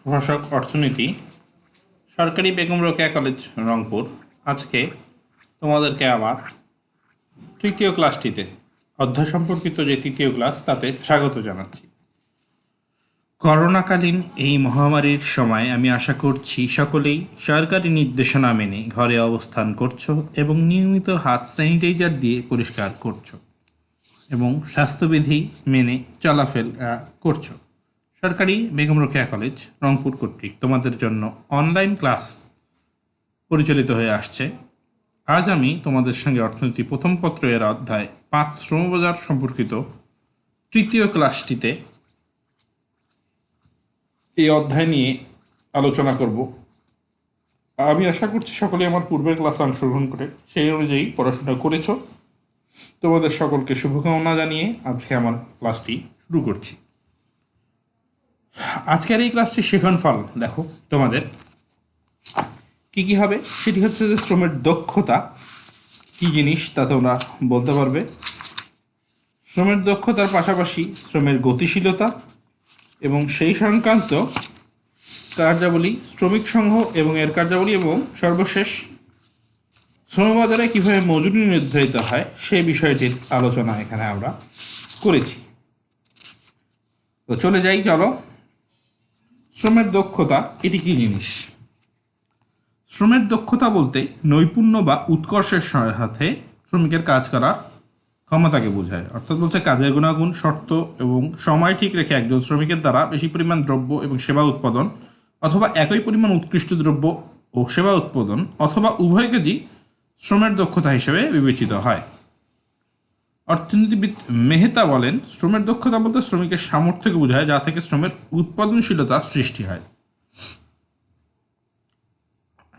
প্রভাষক অর্থনীতি, সরকারি বেগম রোকেয়া কলেজ, রংপুর। আজকে তোমাদেরকে আমার তৃতীয় ক্লাসটিতে অধ্যায় সম্পর্কিত যে তৃতীয় ক্লাস, তাতে স্বাগত জানাচ্ছি। করোনাকালীন এই মহামারীর সময় আমি আশা করছি সকলেই সরকারি নির্দেশনা মেনে ঘরে অবস্থান করছ এবং নিয়মিত হাত স্যানিটাইজার দিয়ে পরিষ্কার করছ এবং স্বাস্থ্যবিধি মেনে চলাফেরা করছ। সরকারি বেগম রোকেয়া কলেজ, রংপুর কর্তৃক তোমাদের জন্য অনলাইন ক্লাস পরিচালিত হয়ে আসছে। আজ আমি তোমাদের সঙ্গে অর্থনীতি প্রথম পত্র এর অধ্যায় পাঁচ শ্রমবাজার সম্পর্কিত তৃতীয় ক্লাসটিতে এই অধ্যায় নিয়ে আলোচনা করব। আমি আশা করছি সকলে আমার পূর্বের ক্লাসে অংশগ্রহণ করে সেই অনুযায়ী পড়াশোনা করেছ। তোমাদের সকলকে শুভকামনা জানিয়ে আজকে আমার ক্লাসটি শুরু করছি। আজকের এই ক্লাসটি শেখন ফল, দেখো তোমাদের। কি কি হবে? সেটি হচ্ছে যে শ্রমের দক্ষতা। কি জিনিস তা তোমরা বলতে পারবে। শ্রমের দক্ষতার পাশাপাশি শ্রমের গতিশীলতা এবং সেই সংক্রান্ত কার্যাবলী, শ্রমিক সংঘ এবং এর কার্যাবলী এবং সর্বশেষ শ্রমবাজারে কীভাবে মজুরি নির্ধারিত হয় সেই বিষয়টির আলোচনা এখানে আমরা করেছি। তো চলে যাই, চলো। শ্রমের দক্ষতা এটি কি জিনিস? শ্রমের দক্ষতা বলতে নৈপুণ্য বা উৎকর্ষের সাথে শ্রমিকের কাজ করার ক্ষমতাকে বোঝায়। অর্থাৎ বলছে কাজের গুণাগুণ, শর্ত এবং সময় ঠিক রেখে একজন শ্রমিকের দ্বারা বেশি পরিমাণ দ্রব্য এবং সেবা উৎপাদন অথবা একই পরিমাণ উৎকৃষ্ট দ্রব্য ও সেবা উৎপাদন অথবা উভয় কাজই শ্রমের দক্ষতা হিসেবে বিবেচিত হয়। অর্থনীতিবিদ মেহতা বলেন, শ্রমের দক্ষতা বলতে শ্রমিকের সামর্থ্যকে বোঝায়, যা থেকে শ্রমের উৎপাদনশীলতা সৃষ্টি হয়।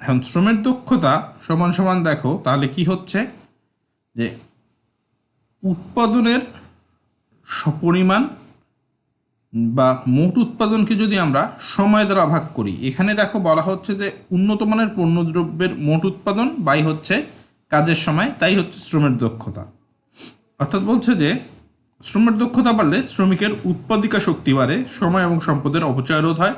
এখন শ্রমের দক্ষতা সমান সমান দেখো, তাহলে কি হচ্ছে? যে উৎপাদনের পরিমাণ বা মোট উৎপাদনকে যদি আমরা সময় দ্বারা ভাগ করি, এখানে দেখো বলা হচ্ছে যে উন্নত মানের পণ্যদ্রব্যের মোট উৎপাদন, বাই হচ্ছে কাজের সময়, তাই হচ্ছে শ্রমের দক্ষতা। অর্থাৎ বলছে যে, শ্রমের দক্ষতা বাড়লে শ্রমিকের উৎপাদিকা শক্তি বাড়ে, সময় এবং সম্পদের অপচয় রোধ হয়,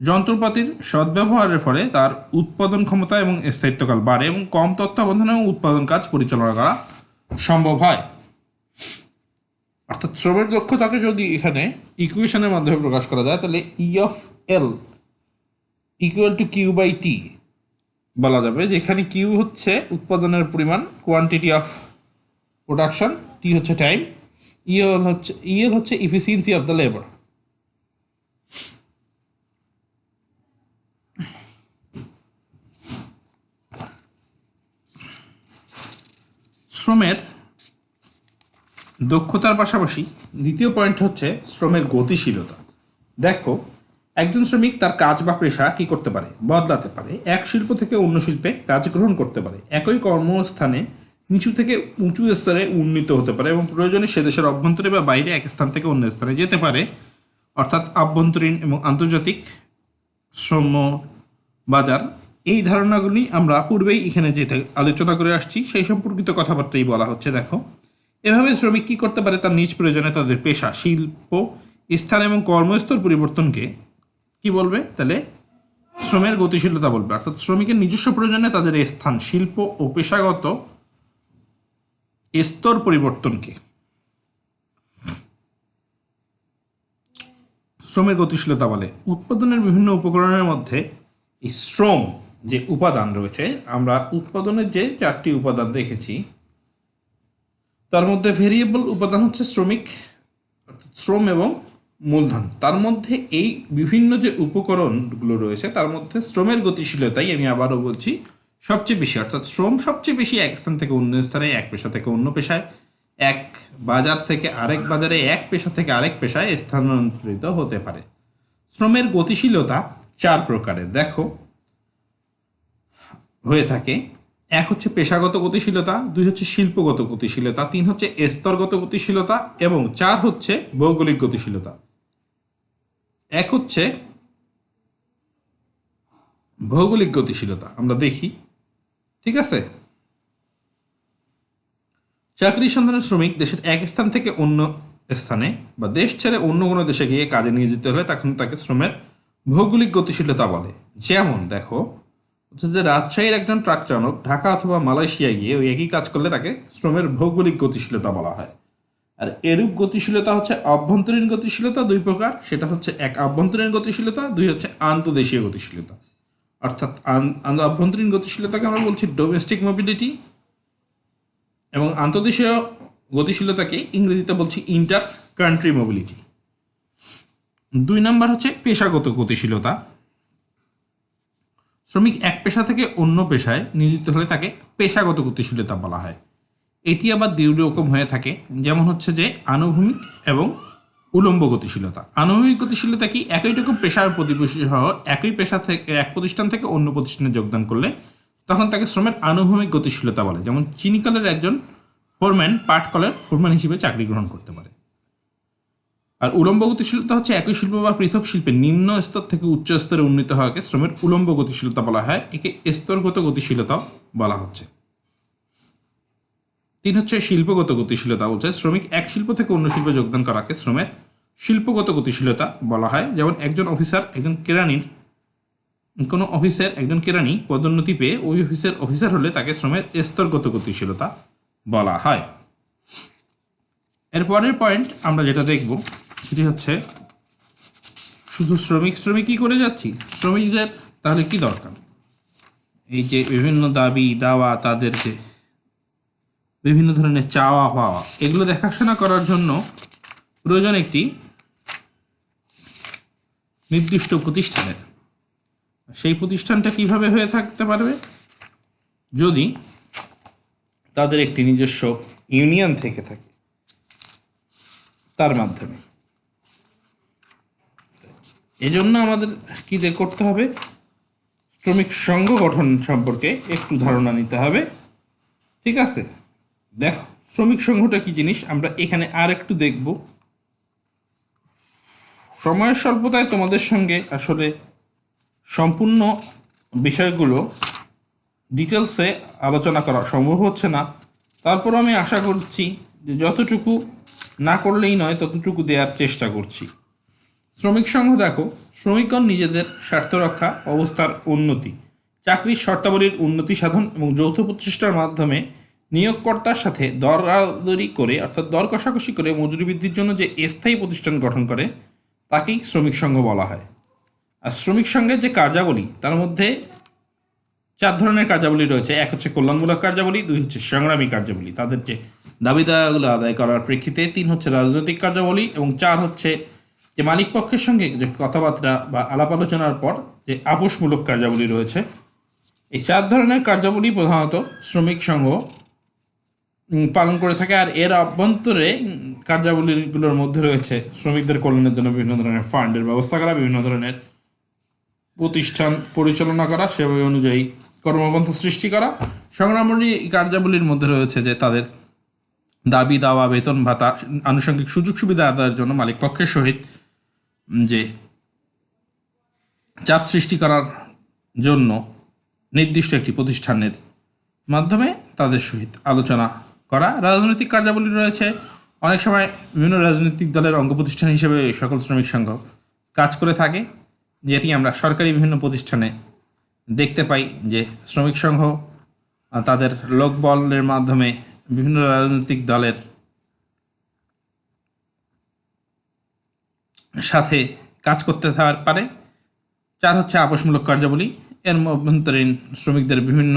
যন্ত্রপাতির সদ্ব্যবহারের ফলে তার উৎপাদন ক্ষমতা এবং স্থায়িত্বকাল বাড়ে এবং কম তত্ত্বাবধানে উৎপাদন কাজ পরিচালনা করা সম্ভব হয়। অর্থাৎ শ্রমের দক্ষতাকে যদি এখানে ইকুয়েশনের মাধ্যমে প্রকাশ করা যায়, তাহলে E of L equal to Q by T বলা যাবে, যেখানে কিউ হচ্ছে উৎপাদনের পরিমাণ কোয়ান্টিটি অফ প্রোডাকশন টি হচ্ছে টাইম ইএল হচ্ছে ইএল হচ্ছে ইফিসিয়েন্সি অফ দ্য লেবার শ্রমের দক্ষতার পাশাপাশি দ্বিতীয় পয়েন্ট হচ্ছে শ্রমের গতিশীলতা। দেখো, একজন শ্রমিক তার কাজ বা পেশা কি করতে পারে? বদলাতে পারে। এক শিল্প থেকে অন্য শিল্পে কাজ গ্রহণ করতে পারে। একই কর্মস্থানে নিচু থেকে উঁচু স্তরে উন্নীত হতে পারে এবং প্রয়োজনে সে দেশের অভ্যন্তরে বা বাইরে এক স্থান থেকে অন্য স্থানে যেতে পারে। অর্থাৎ আভ্যন্তরীণ এবং আন্তর্জাতিক শ্রম বাজার। এই ধারণাগুলি আমরা পূর্বেই এখানে যেটা আলোচনা করে আসছি, সেই সম্পর্কিত কথাবার্তাই বলা হচ্ছে, দেখো। এভাবে শ্রমিক কী করতে পারে তার নিজ প্রয়োজনে তাদের পেশা, শিল্প, স্থান এবং কর্মস্থল পরিবর্তনকে কি বলবে? তাহলে শ্রমের গতিশীলতা বলবে। অর্থাৎ শ্রমিকের নিজস্ব প্রয়োজনে তাদের স্থান, শিল্প ও পেশাগত স্তর পরিবর্তনকে শ্রমের গতিশীলতা বলে। উৎপাদনের বিভিন্ন উপকরণের মধ্যে এই শ্রম যে উপাদান রয়েছে, আমরা উৎপাদনের যে চারটি উপাদান দেখেছি, তার মধ্যে ভেরিয়েবল উপাদান হচ্ছে শ্রমিক শ্রম এবং মূলধন। তার মধ্যে এই বিভিন্ন যে উপকরণগুলো রয়েছে, তার মধ্যে শ্রমের গতিশীলতাই আমি আবারও বলছি সবচেয়ে বেশি, অর্থাৎ শ্রম সবচেয়ে বেশি এক স্থান থেকে অন্য স্থানে, এক পেশা থেকে অন্য পেশায়। এক বাজার থেকে আরেক বাজারে এক পেশা থেকে আরেক পেশায় স্থানান্তরিত হতে পারে। শ্রমের গতিশীলতা চার প্রকারের। দেখো, হয়ে থাকে, এক হচ্ছে পেশাগত গতিশীলতা, দুই হচ্ছে শিল্পগত গতিশীলতা, তিন হচ্ছে স্তরগত গতিশীলতা, এবং চার হচ্ছে ভৌগোলিক গতিশীলতা। এক হচ্ছে ভৌগোলিক গতিশীলতা। আমরা দেখি ঠিক আছে? চাকরি সন্ধানের শ্রমিক দেশের এক স্থান থেকে অন্য স্থানে বা দেশ ছেড়ে অন্য কোনো দেশে গিয়ে কাজে নিয়োজিত হলে তখন তাকে শ্রমের ভৌগোলিক গতিশীলতা বলে। যেমন দেখো যে রাজশাহীর একজন ট্রাক চালক ঢাকা অথবা মালয়েশিয়া গিয়ে ওই একই কাজ করলে তাকে শ্রমের ভৌগোলিক গতিশীলতা বলা হয়। আর এরূপ গতিশীলতা হচ্ছে অভ্যন্তরীণ গতিশীলতা, দুই প্রকার। সেটা হচ্ছে এক অভ্যন্তরীণ গতিশীলতা, দুই হচ্ছে আন্তদেশীয় গতিশীলতা। অর্থাৎ অভ্যন্তরীণ গতিশীলতাকে আমরা বলছি ডোমেস্টিক মোবিলিটি এবং আন্তদেশীয় গতিশীলতাকে ইংরেজিতে বলছি ইন্টার কান্ট্রি মোবিলিটি দুই নাম্বার হচ্ছে পেশাগত গতিশীলতা। শ্রমিক এক পেশা থেকে অন্য পেশায় নিয়োজিত হলে তাকে পেশাগত গতিশীলতা বলা হয়। এটি আবার দুই রকম হয়ে থাকে, যেমন হচ্ছে যে আনুভূমিক এবং উলম্ব গতিশীলতা। আনুভূমিক গতিশীলতা কি? একই রকম পেশার প্রতিবেশী সহ একই পেশা থেকে, এক প্রতিষ্ঠান থেকে অন্য প্রতিষ্ঠানে যোগদান করলে তখন তাকে শ্রমের আনুভূমিক গতিশীলতা বলে। যেমন চিনিকলের একজন ফোরম্যান পাটকলের ফোরম্যান হিসেবে চাকরি গ্রহণ করতে পারে। আর উলম্ব গতিশীলতা হচ্ছে একই শিল্প বা পৃথক শিল্পে নিম্ন স্তর থেকে উচ্চ স্তরে উন্নীত হওয়াকে শ্রমের উলম্ব গতিশীলতা বলা হয়। একে স্তরগত গতিশীলতা বলা হচ্ছে। তিন হচ্ছে শিল্পগত গতিশীলতা, বলছে শ্রমিক এক শিল্প থেকে অন্য শিল্পে যোগদান করাকে শ্রমের শিল্পগত গতিশীলতা বলা হয়। যেমন একজন অফিসার, একজন কেরানির, কোনো অফিসের একজন কেরানি পদোন্নতি পেয়ে ওই অফিসের অফিসার হলে তাকে শ্রমের স্তরগত গতিশীলতা বলা হয়। এরপরের পয়েন্ট আমরা যেটা দেখব, সেটি হচ্ছে শুধু শ্রমিক শ্রমিকই করে যাচ্ছি? শ্রমিকদের তাহলে কি দরকার? এই যে বিভিন্ন দাবি, দাওয়া তাদের যে বিভিন্ন ধরনের চাওয়া পাওয়া। এগুলো দেখাশোনা করার জন্য প্রয়োজন একটি নির্দিষ্ট প্রতিষ্ঠানের। সেই প্রতিষ্ঠানটা কীভাবে হয়ে থাকতে পারবে? যদি তাদের একটি নিজস্ব ইউনিয়ন থেকে থাকে, তার মাধ্যমে। এজন্য আমাদের কি করতে হবে? শ্রমিক সংঘ গঠন সম্পর্কে একটু ধারণা নিতে হবে। ঠিক আছে? দেখো, শ্রমিক সংঘটা কি জিনিস? আমরা এখানে আর একটু দেখব। সময়ের স্বল্পতায় তোমাদের সঙ্গে আসলে সম্পূর্ণ বিষয়গুলো ডিটেলসে আলোচনা করা সম্ভব হচ্ছে না। তারপর আমি আশা করছি যে যতটুকু না করলেই নয়, ততটুকু দেওয়ার চেষ্টা করছি। শ্রমিক সংঘ দেখো, শ্রমিকগণ নিজেদের স্বার্থ রক্ষা, অবস্থার উন্নতি, চাকরির শর্তাবলীর উন্নতি সাধন এবং যৌথ প্রচেষ্টার মাধ্যমে নিয়োগকর্তার সাথে দরাদরি করে, অর্থাৎ দর কষাকষি করে মজুরি বৃদ্ধির জন্য যে স্থায়ী প্রতিষ্ঠান গঠন করে, তাকেই শ্রমিক সংঘ বলা হয়। আর শ্রমিক সংঘের যে কার্যাবলী, তার মধ্যে চার ধরনের কার্যাবলী রয়েছে। এক হচ্ছে কল্যাণমূলক কার্যাবলী, দুই হচ্ছে সংগ্রামী কার্যাবলী। তাদের যে দাবি দাওয়াগুলো আদায় করার প্রেক্ষিতে, তিন হচ্ছে রাজনৈতিক কার্যাবলী এবং চার হচ্ছে যে মালিক পক্ষের সঙ্গে যে কথাবার্তা বা আলাপ আলোচনার পর যে আপোষমূলক কার্যাবলী রয়েছে। এই চার ধরনের কার্যাবলী প্রধানত শ্রমিক সংঘ পালন করে থাকে। আর এর অভ্যন্তরে কার্যাবলীগুলোর মধ্যে রয়েছে শ্রমিকদের কল্যাণের জন্য বিভিন্ন ধরনের ফান্ডের ব্যবস্থা করা, বিভিন্ন ধরনের প্রতিষ্ঠান পরিচালনা করা, সেভাবে অনুযায়ী কর্মপন্থা সৃষ্টি করা। সংগ্রামী কার্যাবলীর মধ্যে রয়েছে যে তাদের দাবি, দাওয়া, বেতন ভাতা, আনুষঙ্গিক সুযোগ সুবিধা আদায়ের জন্য মালিক পক্ষের সহিত যে চাপ সৃষ্টি করার জন্য নির্দিষ্ট একটি প্রতিষ্ঠানের মাধ্যমে তাদের সহিত আলোচনা করা। রাজনৈতিক কার্যাবলী রয়েছে। অনেক সময় বিভিন্ন রাজনৈতিক দলের অঙ্গ প্রতিষ্ঠান হিসেবে সকল শ্রমিক সংঘ কাজ করে থাকে, যেটি আমরা সরকারি বিভিন্ন প্রতিষ্ঠানে দেখতে পাই যে শ্রমিক সংঘ তাদের লোকবলের মাধ্যমে বিভিন্ন রাজনৈতিক দলের সাথে কাজ করতে পারে। চার হচ্ছে আপোষমূলক কার্যাবলী। এর অভ্যন্তরীণ শ্রমিকদের বিভিন্ন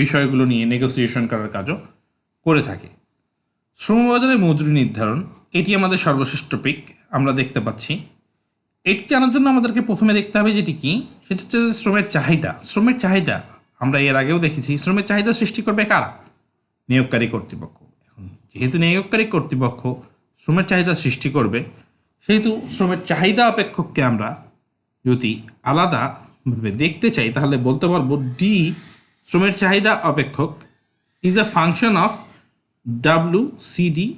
বিষয়গুলো নিয়ে নেগোসিয়েশন করার কাজও করে থাকে। শ্রমবাজারে মজুরি নির্ধারণ, এটি আমাদের সর্বশ্রেষ্ঠ টপিক আমরা দেখতে পাচ্ছি। এটি জানার জন্য আমাদেরকে প্রথমে দেখতে হবে যেটি কি, সেটা হচ্ছে শ্রমের চাহিদা। শ্রমের চাহিদা, আমরা এর আগেও দেখেছি, শ্রমের চাহিদা সৃষ্টি করবে কারা? নিয়োগকারী কর্তৃপক্ষ। এখন যেহেতু নিয়োগকারী কর্তৃপক্ষ শ্রমের চাহিদা সৃষ্টি করবে, সেহেতু শ্রমের চাহিদা অপেক্ষককে আমরা যদি আলাদাভাবে দেখতে চাই, তাহলে বলতে পারব ডি শ্রমের চাহিদা অপেক্ষক is a function of W CD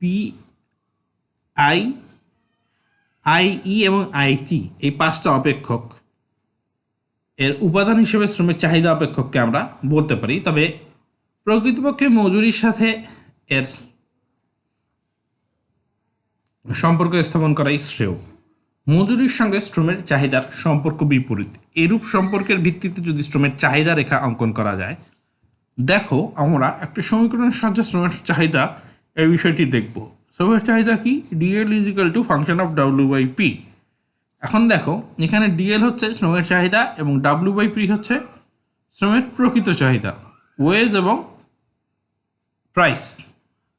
P I IE এবং আইটি এই পাঁচটা অপেক্ষক। এর উপাদান হিসেবে শ্রমের চাহিদা অপেক্ষককে আমরা বলতে পারি। তবে প্রকৃতপক্ষে মজুরির সাথে এর সম্পর্ক স্থাপন করাই শ্রেয়। মজুরির সঙ্গে শ্রমের চাহিদার সম্পর্ক বিপরীত। এরূপ সম্পর্কের ভিত্তিতে যদি শ্রমের চাহিদা রেখা অঙ্কন করা যায় দেখো, আমরা একটা সমীকরণের সাহায্যে শ্রমের চাহিদা এই বিষয়টি দেখব। শ্রমের চাহিদা কি? DL is equal to function of W by P এখন দেখো, এখানে ডিএল হচ্ছে শ্রমের চাহিদা এবং ডাব্লিউ বাই পি হচ্ছে শ্রমের প্রকৃত চাহিদা ওয়েজ এবং প্রাইস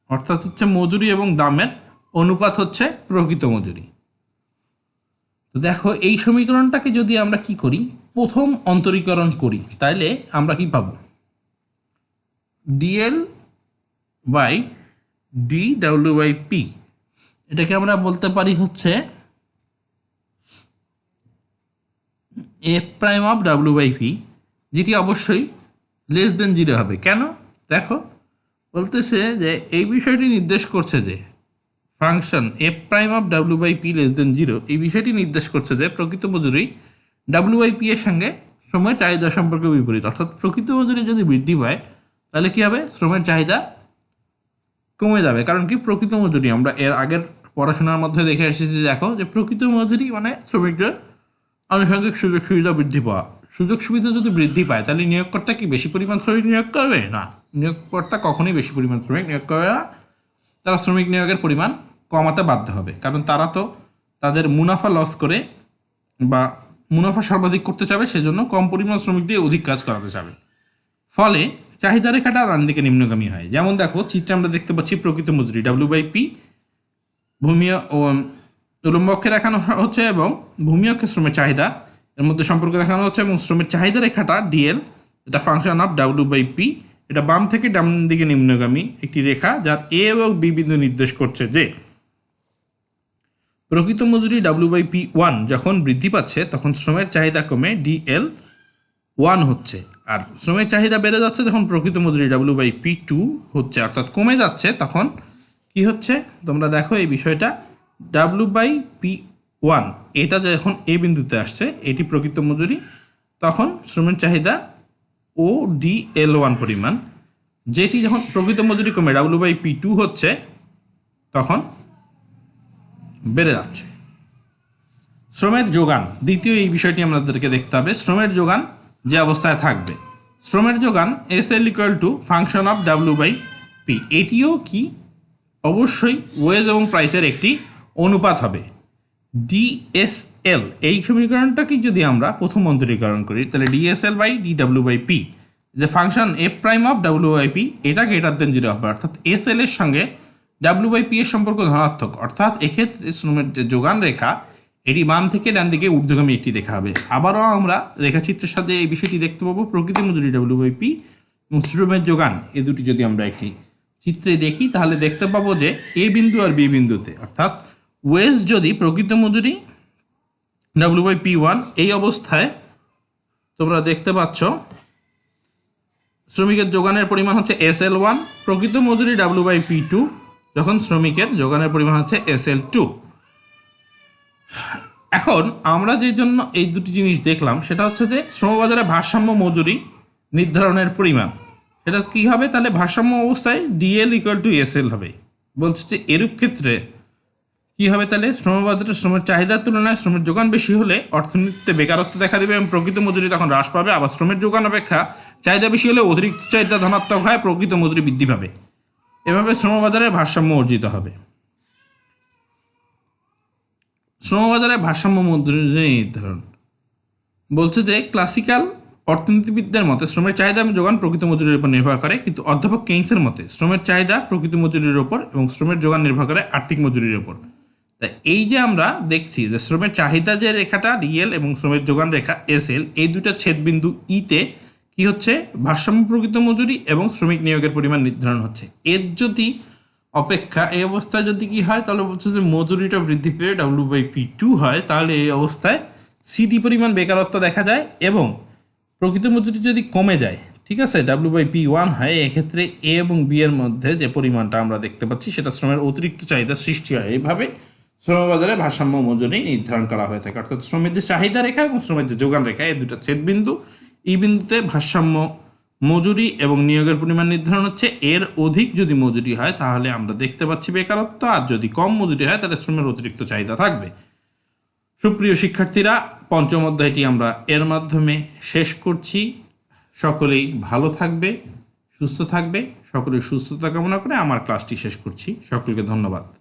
অর্থাৎ হচ্ছে মজুরি এবং দামের অনুপাত হচ্ছে প্রকৃত মজুরি। তো দেখো, এই সমীকরণটাকে যদি আমরা কি করি? প্রথম অন্তরীকরণ করি তাহলে আমরা কি পাবো? DL by D W by P এটাকে আমরা বলতে পারি হচ্ছে F prime of W by P যেটি অবশ্যই লেস দেন জিরো হবে। কেন? দেখো, বলতেছে যে এই বিষয়টি নির্দেশ করছে যে function F prime of W by P less than zero এই বিষয়টি নির্দেশ করছে যে প্রকৃত মজুরি ডাব্লিউ বাই পি এর সঙ্গে সময় চাহিদা সম্পর্কে বিপরীত। অর্থাৎ প্রকৃত মজুরি যদি বৃদ্ধি পায় তাহলে কী হবে? শ্রমের চাহিদা কমে যাবে। কারণ কি? প্রকৃত মজুরি। আমরা এর আগের পড়াশোনার মধ্যে দেখে এসেছি দেখো যে প্রকৃত মজুরি মানে শ্রমিকদের আনুষঙ্গিক সুযোগ সুবিধা বৃদ্ধি পাওয়া। সুযোগ সুবিধা যদি বৃদ্ধি পায়, তাহলে নিয়োগকর্তা কি বেশি পরিমাণ শ্রমিক নিয়োগ করবে? না। নিয়োগকর্তা কখনোই বেশি পরিমাণ শ্রমিক নিয়োগ করবে না। তারা শ্রমিক নিয়োগের পরিমাণ কমাতে বাধ্য হবে। কারণ তারা তো তাদের মুনাফা লস করে বা মুনাফা সর্বাধিক করতে চাবে, সেজন্য কম পরিমাণ শ্রমিক দিয়ে অধিক কাজ করাতে চাবে। ফলে চাহিদা রেখাটা ডান দিকে নিম্নগামী হয়। যেমন দেখো, চিত্রে আমরা দেখতে পাচ্ছি প্রকৃত মজুরি ডাব্লিউ বাই পি ভূমি উলম্ব অক্ষে দেখানো হচ্ছে এবং ভূমি অক্ষে শ্রমের চাহিদা, এর মধ্যে সম্পর্ক দেখানো হচ্ছে এবং শ্রমের চাহিদা রেখাটা ডিএল এটা function of W by P এটা বাম থেকে ডান দিকে নিম্নগামী একটি রেখা যার এ এবং বি বিন্দু নির্দেশ করছে যে, প্রকৃত মজুরি ডাব্লিউ বাই পি ওয়ান যখন বৃদ্ধি পাচ্ছে, তখন শ্রমের চাহিদা কমে ডিএল ওয়ান হচ্ছে। আর শ্রমের চাহিদা বেড়ে যাচ্ছে যখন প্রকৃত মজুরি ডাব্লিউ বাই পি টু হচ্ছে, অর্থাৎ কমে যাচ্ছে, তখন কি হচ্ছে? তোমরা দেখো এই বিষয়টা ডাব্লিউ বাই পি ওয়ান এটা যখন এ বিন্দুতে আসছে, এটি প্রকৃত মজুরি, তখন শ্রমের চাহিদা ও ডি এল ওয়ান পরিমাণ, যেটি যখন প্রকৃত মজুরি কমে ডাব্লিউ বাই পি টু হচ্ছে, তখন বেড়ে যাচ্ছে। শ্রমের যোগান, দ্বিতীয় এই বিষয়টি আমাদেরকে দেখতে হবে, শ্রমের যোগান যে অবস্থায় থাকবে। শ্রমের যোগান S L equal to function of W by P এটিও কি? অবশ্যই ওয়েজ এবং প্রাইসের একটি অনুপাত হবে। ডিএসএল এই সমীকরণটাকে যদি আমরা প্রথম অন্তরীকরণ করি, তাহলে DSL by D W by P যে function F prime of W by P এটা গ্রেটার দেন জিরো হবে। অর্থাৎ এস এল এর সঙ্গে ডাব্লিউ বাই পি এর সম্পর্ক ধনাত্মক। অর্থাৎ এক্ষেত্রে শ্রমের যে যোগান রেখা এটি বাম থেকে ডান দিকে ঊর্ধ্বগামী একটি রেখা হবে। আবারও আমরা রেখাচিত্রের সাথে এই বিষয়টি দেখতে পাবো। প্রকৃতি মজুরি ডাব্লিউ বাই পি এবং শ্রমের যোগান, এ দুটি যদি আমরা একটি চিত্রে দেখি, তাহলে দেখতে পাবো যে এ বিন্দু আর বি বিন্দুতে। অর্থাৎ ওয়েজ যদি প্রকৃত মজুরি ডাব্লিউ বাই পি ওয়ান, এই অবস্থায় তোমরা দেখতে পাচ্ছ, শ্রমিকের যোগানের পরিমাণ হচ্ছে এস এল ওয়ান, প্রকৃত মজুরি ডাব্লিউ বাই পি টু, যখন শ্রমিকের যোগানের পরিমাণ হচ্ছে এস এল টু। এখন আমরা যে জন্য এই দুটি জিনিস দেখলাম, সেটা হচ্ছে যে শ্রমবাজারে ভারসাম্য মজুরি নির্ধারণের পরিমাণ। সেটা কি হবে? তাহলে ভারসাম্য অবস্থায় DL equal to S L হবে। বলছে যে এরূপ ক্ষেত্রে কি হবে তাহলে? শ্রমবাজারে শ্রমের চাহিদার তুলনায় শ্রমের যোগান বেশি হলে অর্থনীতিতে বেকারত্ব দেখা দেবে এবং প্রকৃত মজুরি তখন হ্রাস পাবে। আবার শ্রমের যোগান অপেক্ষা চাহিদা বেশি হলে অতিরিক্ত চাহিদা ধনাত্মক হয় প্রকৃত মজুরি বৃদ্ধি পাবে। এভাবে শ্রমবাজারে ভারসাম্য অর্জিত হবে। শ্রমবাজারে ভারসাম্য মজুরি নির্ধারণ। বলছে যে ক্লাসিক্যাল অর্থনীতিবিদদের মতে শ্রমের চাহিদা এবং যোগান প্রকৃত মজুরির উপর নির্ভর করে, কিন্তু অধ্যাপক কেইন্সের মতে শ্রমের চাহিদা প্রকৃত মজুরির উপর এবং শ্রমের যোগান নির্ভর করে আর্থিক মজুরির উপর। তাই এই যে আমরা দেখছি যে শ্রমের চাহিদা যে রেখাটা ডিএল এবং শ্রমের যোগান রেখা এস এল এই দুটো ছেদবিন্দু ইতে কি হচ্ছে? ভারসাম্য প্রকৃত মজুরি এবং শ্রমিক নিয়োগের পরিমাণ নির্ধারণ হচ্ছে। এর যদি অপেক্ষা, এই অবস্থায় যদি কি হয়, তাহলে বলছে যে মজুরিটা বৃদ্ধি পেয়ে ডাব্লিউ বাই পি টু হয়, তাহলে এই অবস্থায় সিটি পরিমাণ বেকারত্ব দেখা যায় এবং প্রকৃত মজুরি যদি কমে যায়, ঠিক আছে ডাব্লিউ বাই পি ওয়ান হয়, এক্ষেত্রে এ এবং বি এর মধ্যে যে পরিমাণটা আমরা দেখতে পাচ্ছি, সেটা শ্রমের অতিরিক্ত চাহিদা সৃষ্টি হয়। এইভাবে শ্রমবাজারে ভারসাম্য মজুরি নির্ধারণ করা হয়ে থাকে। অর্থাৎ শ্রমের যে চাহিদা রেখা এবং শ্রমের যে যোগান রেখা, এই দুটো ছেদবিন্দু, এই বিন্দুতে ভারসাম্য মজুরি এবং নিয়োগের পরিমাণ নির্ধারণ হচ্ছে। এর অধিক যদি মজুরি হয়, তাহলে আমরা দেখতে পাচ্ছি বেকারত্ব, আর যদি কম মজুরি হয়, তাহলে শ্রমের অতিরিক্ত চাহিদা থাকবে। সুপ্রিয় শিক্ষার্থীরা, পঞ্চম অধ্যায়টি আমরা এর মাধ্যমে শেষ করছি। সকলেই ভালো থাকবে, সুস্থ থাকবে, সকলের সুস্থতা কামনা করে আমার ক্লাসটি শেষ করছি। সকলকে ধন্যবাদ।